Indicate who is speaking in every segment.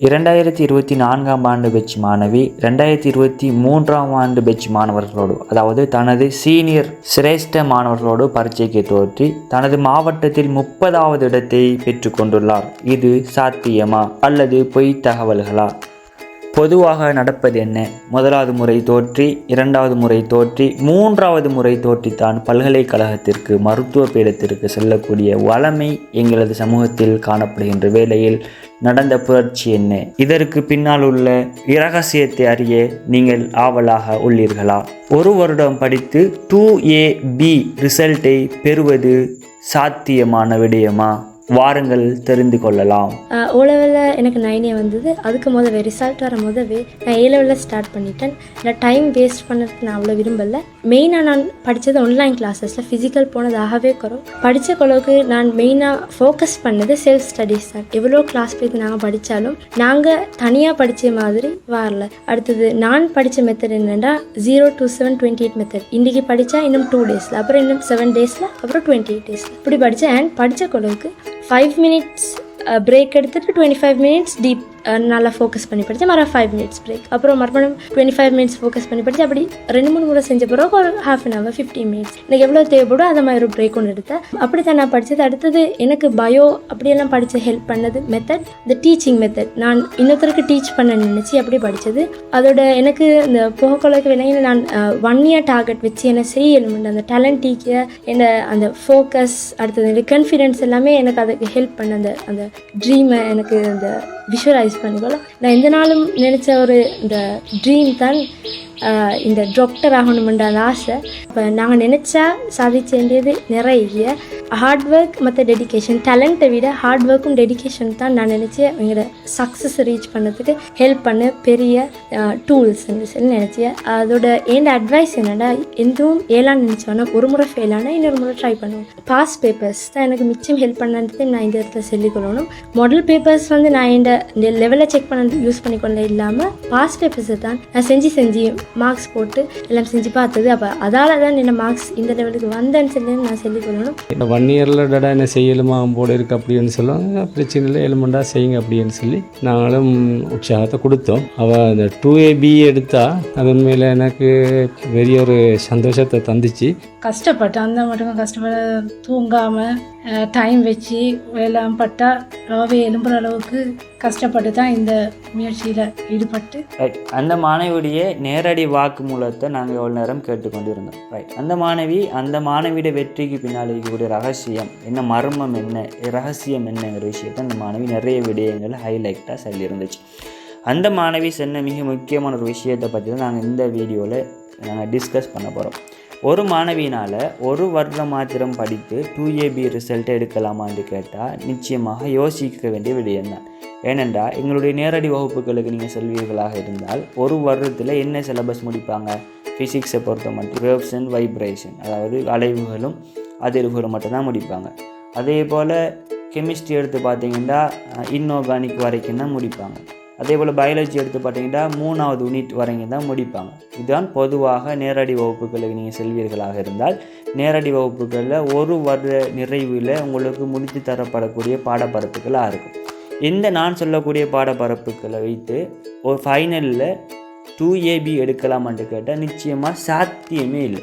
Speaker 1: இரண்டாயிரத்தி இருபத்தி நான்காம் ஆண்டு பெச் மாணவி ரெண்டாயிரத்தி இருபத்தி மூன்றாம் ஆண்டு பெச் மாணவர்களோடு அதாவது தனது சீனியர் சிரேஷ்ட மாணவர்களோடு பரீட்சைக்கு தோற்றி தனது மாவட்டத்தில் முப்பதாவது இடத்தை பெற்றுக்கொண்டுள்ளார் இது சாத்தியமா? அல்லது பொய் தகவல்களா? பொதுவாக நடப்பது என்ன? முதலாவது முறை தோற்றி இரண்டாவது முறை தோற்றி மூன்றாவது முறை தோற்றித்தான் பல்கலைக்கழகத்திற்கு மருத்துவ பீடத்திற்கு செல்லக்கூடிய வளமை எங்களது சமூகத்தில் காணப்படுகின்ற வேளையில் நடந்த புரட்சி என்ன? இதற்கு பின்னால் உள்ள இரகசியத்தை அறிய நீங்கள் ஆவலாக உள்ளீர்களா? ஒரு வருடம் படித்து டூ ஏ பி ரிசல்ட்டை பெறுவது சாத்தியமான விடயமா? வாருங்கள் தெரிந்து கொள்ளலாம்.
Speaker 2: ஓ லெவலில் எனக்கு நைனே வந்தது. அதுக்கு முதவே ரிசல்ட் வர முதவே நான் ஏ லெவலில் ஸ்டார்ட் பண்ணிட்டேன். நான் டைம் வேஸ்ட் பண்ணதுக்கு நான் அவ்வளோ விரும்பலை. மெயினாக நான் படித்தது ஆன்லைன் கிளாஸஸில் ஃபிசிக்கல் போனதாகவே குறம். படித்த அளவுக்கு நான் மெயினாக ஃபோக்கஸ் பண்ணது செல்ஃப் ஸ்டடீஸ் தான். எவ்வளோ கிளாஸ் போய் நாங்கள் படித்தாலும் நாங்கள் தனியாக படித்த மாதிரி வரல. அடுத்தது நான் படித்த மெத்தட் என்னென்னா zero two seven twenty eight method இன்றைக்கி படித்தா இன்னும் டூ டேஸில் அப்புறம் இன்னும் செவன் டேஸில் அப்புறம் டுவெண்ட்டி எயிட் டேஸில் இப்படி படித்தேன் அண்ட் படித்த குழவுக்கு ஃபைவ் மினிட்ஸ் பிரேக் எடுத்துட்டு டுவெண்ட்டி ஃபைவ் மினிட்ஸ் டீப் நல்லா ஃபோக்கஸ் பண்ணி படித்தேன் மறுபடியும் ஃபைவ் மினிட்ஸ் பிரேக் அப்புறம் மறுபடியும் டுவெண்ட்டி ஃபைவ் மினிட்ஸ் ஃபோக்கஸ் பண்ணி படித்து அப்படி ரெண்டு மூணு முறை செஞ்ச பிறகு ஒரு half an hour fifteen minutes எனக்கு எவ்வளோ தேவைப்படும் அந்த மாதிரி ஒரு பிரேக் ஒன்று எடுத்தேன். அப்படி தான் நான் படித்தது அடுத்தது எனக்கு பயோ அப்படியெல்லாம் படித்து ஹெல்ப் பண்ணது மெத்தட் இந்த டீச்சிங் மெத்தட் நான் இன்னொருத்தருக்கு டீச் பண்ண நினச்சி அப்படி படித்தது அதோட எனக்கு இந்த புகக்கொலைக்கு விலையில் நான் ஒன் இயர் டார்கெட் வச்சு என்ன செய்யணும் அந்த டேலண்ட் டீக்க என்ன அந்த ஃபோக்கஸ் அடுத்தது இந்த கான்ஃபிடென்ஸ் எல்லாமே எனக்கு அதுக்கு ஹெல்ப் பண்ண அந்த அந்த ட்ரீமை எனக்கு அந்த விஷுவலைஸ் பண்ணிக்கொள்ள நான் எந்த நாளும் நினச்ச ஒரு இந்த ட்ரீம் தான். இந்த டாக்டர் ஆகணுமென்ற ஆசை. இப்போ நாங்கள் நினச்சா சாதிச்ச வேண்டியது நிறைய ஹார்ட் ஒர்க் மற்ற டெடிகேஷன் டேலண்ட்டை விட ஹார்ட் ஒர்க்கும் டெடிக்கேஷன் தான் நான் நினச்சேன் எங்களோட சக்ஸஸ் ரீச் பண்ணதுக்கு ஹெல்ப் பண்ண பெரிய டூல்ஸ் சொல்லி நினச்சி. அதோட என் அட்வைஸ் என்னென்னா எதுவும் ஏழான்னு நினச்சோன்னா ஒரு முறை ஃபெயில் ஆனால் இன்னொரு முறை ட்ரை பண்ணுவோம். பாஸ் பேப்பர்ஸ் தான் எனக்கு மிச்சம் ஹெல்ப் பண்ணது நான் இந்த இடத்துல சொல்லிக்கொள்ளணும் மாடல் பேப்பர்ஸ் வந்து நான் இந்த இந்த லெவலில் செக் பண்ண யூஸ் பண்ணிக்கொள்ள இல்லாமல் பாஸ் பேப்பர்ஸை தான் நான் செஞ்சு செஞ்சு மார்க்ஸ் போட்டு எல்லாம் செஞ்சு பார்த்தது. அப்போ அதால் தான் என்ன மார்க்ஸ் இந்த லெவலுக்கு வந்தேன்னு சொல்லி நான் சொல்லிக்கொள்ளணும்
Speaker 3: இந்த ஒன் இயரில் டடா என்ன செய்யலுமா? போல இருக்கு அப்படின்னு சொல்லுவாங்க. பிரச்சனை இல்லை எலுமெண்டா செய்யுங்க அப்படின்னு சொல்லி நாங்களும் உற்சாகத்தை கொடுத்தோம். அவள் அந்த டூ ஏபி எடுத்தா அது உண்மையில் எனக்கு பெரிய ஒரு சந்தோஷத்தை தந்துச்சு.
Speaker 4: கஷ்டப்பட்டேன். அந்த மட்டும் கஷ்டப்பட தூங்காமல் டைம் வச்சு எல்லாம் பட்டா ராவே எலும்புற அளவுக்கு கஷ்டப்பட்டு தான் இந்த முயற்சியில் ஈடுபட்டு.
Speaker 1: ரைட் அந்த மாணவியுடைய நேரடி வாக்குமூலத்தை நாங்கள் எவ்வளோ நேரம் கேட்டுக்கொண்டிருந்தோம். ரைட் அந்த மாணவி அந்த மாணவியோட வெற்றிக்கு பின்னால் இருக்கக்கூடிய ரகசியம் என்ன மர்மம் என்ன ரகசியம் என்னங்கிற விஷயத்தை அந்த மாணவி நிறைய விடயங்கள் ஹைலைட்டாக சொல்லியிருந்துச்சு. அந்த மாணவி சொன்ன மிக முக்கியமான ஒரு விஷயத்தை பற்றி தான் நாங்கள் இந்த வீடியோவில் நாங்கள் டிஸ்கஸ் பண்ண போகிறோம் ஒரு மாணவியினால் ஒரு வருடம் மாத்திரம் படித்து டூ ஏபி எடுக்கலாமா எடுக்கலாமான்னு கேட்டால் நிச்சயமாக யோசிக்க வேண்டிய விடயம்தான். ஏனென்றால் எங்களுடைய நேரடி வகுப்புகளுக்கு நீங்கள் செல்வீர்களாக இருந்தால் ஒரு வருடத்தில் என்ன சிலபஸ் முடிப்பாங்க? ஃபிசிக்ஸை பொறுத்த மட்டும் வேவ்ஸ் அண்ட் வைப்ரேஷன் அதாவது அலைவுகளும் அதிர்வுகளும் மட்டும்தான் முடிப்பாங்க. அதே போல் கெமிஸ்ட்ரி எடுத்து பார்த்தீங்கன்னா இன்ஆர்கானிக் வரைக்கும் தான் முடிப்பாங்க. அதே போல் பயாலஜி எடுத்து பார்த்தீங்கன்னா மூணாவது யூனிட் வரைக்கும் தான் முடிப்பாங்க. இதுதான் பொதுவாக நேரடி வகுப்புகளுக்கு நீங்கள் செல்வீர்களாக இருந்தால் நேரடி வகுப்புகளில் ஒரு வருட நிறைவில் உங்களுக்கு முடித்து தரப்படக்கூடிய பாடப்பரப்புகளாக இருக்கும். இந்த நான் சொல்லக்கூடிய பாடப்பரப்புகளை வைத்து ஒரு ஃபைனலில் டூ ஏபி எடுக்கலாமான்னு கேட்டால் நிச்சயமாக சாத்தியமே இல்லை.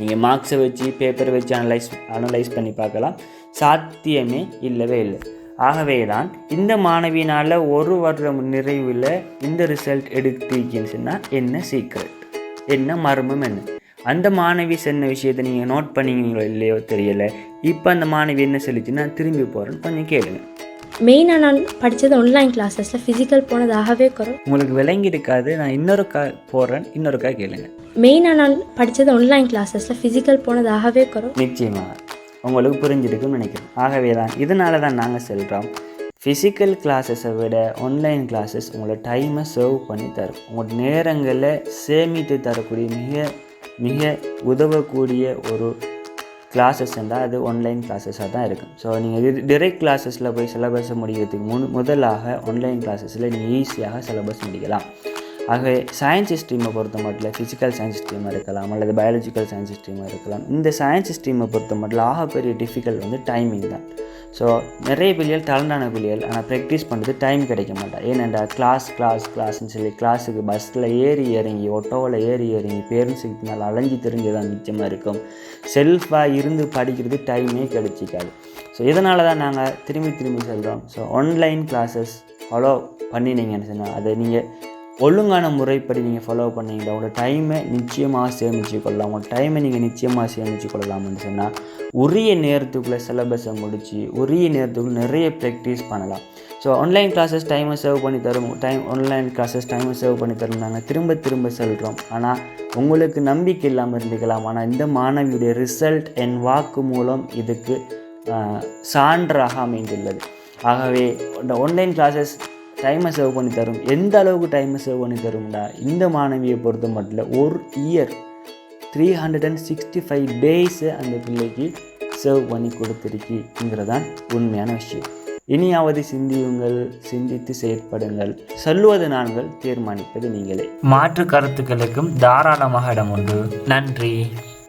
Speaker 1: நீங்கள் மார்க்ஸை வச்சு பேப்பரை வச்சு அனலைஸ் அனலைஸ் பண்ணி பார்க்கலாம். சாத்தியமே இல்லவே இல்லை. ஆகவே தான் இந்த மாணவியினால் ஒரு வருடம் நிறைவில் இந்த ரிசல்ட் எடுத்தீங்கன்னு சொன்னால் என்ன சீக்ரெட் என்ன மர்மம் என்ன? அந்த மாணவி சொன்ன விஷயத்தை நீங்கள் நோட் பண்ணீங்களோ இல்லையோ தெரியலை. இப்போ அந்த மாணவி என்ன சொல்லிச்சு நான் திரும்பி போகிறேன்னு கொஞ்சம் கேளுங்க.
Speaker 2: மெயினாக நான் படித்தது ஆன்லைன் கிளாஸஸில் ஃபிசிக்கல் போனதாகவே குறம்
Speaker 1: உங்களுக்கு விளங்கி இருக்காது நான் இன்னொருக்கா போடுறேன் இன்னொருக்கா கேளுங்க.
Speaker 2: மெயினாக நான் படித்தது ஆன்லைன் கிளாஸஸில் ஃபிசிக்கல் போனதாகவே குறம்
Speaker 1: நிச்சயமாக. உங்களுக்கு புரிஞ்சிருக்குன்னு நினைக்கிறேன். ஆகவே தான் இதனால தான் நாங்கள் சொல்கிறோம் ஃபிசிக்கல் கிளாஸஸை விட ஆன்லைன் கிளாஸஸ் உங்களோட டைமை சர்வ் பண்ணி தரும். உங்களோட நேரங்களை சேமித்து தரக்கூடிய மிக மிக உதவக்கூடிய ஒரு கிளாஸஸ் இருந்தால் அது ஆன்லைன் கிளாஸஸாக தான் இருக்கும். ஸோ நீங்கள் டிரெக்ட் கிளாஸஸில் போய் சிலபஸை முடிக்கிறதுக்கு முன் முதலாக ஆன்லைன் கிளாஸஸில் நீங்கள் ஈஸியாக சிலபஸ் முடிக்கலாம். ஆகவே சயின்ஸ் ஸ்ட்ரீமை பொறுத்த மட்டும் ஃபிசிக்கல் சயின்ஸ் ஸ்ட்ரீமாக இருக்கலாம் அல்லது பயாலஜிக்கல் சயின்ஸ் ஸ்ட்ரீமாக இருக்கலாம். இந்த சயின்ஸ் ஸ்ட்ரீமை பொறுத்த மட்டும் ஆகப்பெரிய டிஃபிகல்ட் வந்து டைமிங் தான். ஸோ நிறைய பிள்ளைகள் டேலண்டான பிள்ளைகள் ஆனால் ப்ராக்டிஸ் பண்ணுறது டைம் கிடைக்க மாட்டேன் ஏனெண்டா கிளாஸ் கிளாஸ் கிளாஸ்னு சொல்லி கிளாஸுக்கு பஸ்ஸில் ஏறி இறங்கி ஒட்டோவில் ஏறி இறங்கி பேரண்ட்ஸுக்கு பின்னால் அலைஞ்சி தெரிஞ்சு தான் மிச்சமாக இருக்கும் செல்ஃபாக இருந்து படிக்கிறது டைமே கிடைச்சிக்காது. ஸோ இதனால தான் நாங்கள் திரும்பி திரும்பி சொல்கிறோம் ஸோ ஆன்லைன் கிளாஸஸ் ஃபாலோ பண்ணினீங்கன்னு சொன்னால் அதை நீங்கள் ஒழுங்கான முறைப்படி நீங்கள் ஃபாலோ பண்ணீங்கன்னா உங்களோட டைமை நிச்சயமாக சேமித்து கொள்ளலாம். உங்களோட டைமை நீங்கள் நிச்சயமாக சேமித்து கொள்ளலாம்னு சொன்னால் உரிய நேரத்துக்குள்ளே சிலபஸை முடித்து உரிய நேரத்துக்குள்ள நிறைய ப்ராக்டிஸ் பண்ணலாம். ஸோ ஆன்லைன் கிளாஸஸ் டைமை சேவ் பண்ணி தரும். டைம் ஆன்லைன் கிளாஸஸ் டைமை சேவ் பண்ணி தரும் நாங்கள் திரும்ப திரும்ப சொல்கிறோம் ஆனால் உங்களுக்கு நம்பிக்கை இல்லாமல் இருந்துக்கலாம். ஆனால் இந்த மாணவியுடைய ரிசல்ட் என் வாக்கு மூலம் இதுக்கு சான்றாக அமைந்துள்ளது. ஆகவே இந்த ஆன்லைன் கிளாஸஸ் டைமை சேவ் பண்ணி தரும் எந்த அளவுக்கு டைமை சேவ் பண்ணி தரும்னா இந்த மாணவியை பொறுத்த மட்டும் ஒரு year three hundred and sixty five டேஸை அந்த பிள்ளைக்கு சேவ் பண்ணி கொடுத்துருக்கிங்கிறதான் உண்மையான விஷயம். இனியாவது சிந்தியுங்கள் சிந்தித்து செயற்படுங்கள். சொல்லுவது நாங்கள் தீர்மானிப்பது நீங்களே. மாற்று கருத்துக்களுக்கும் தாராளமாக இடம் உண்டு. நன்றி.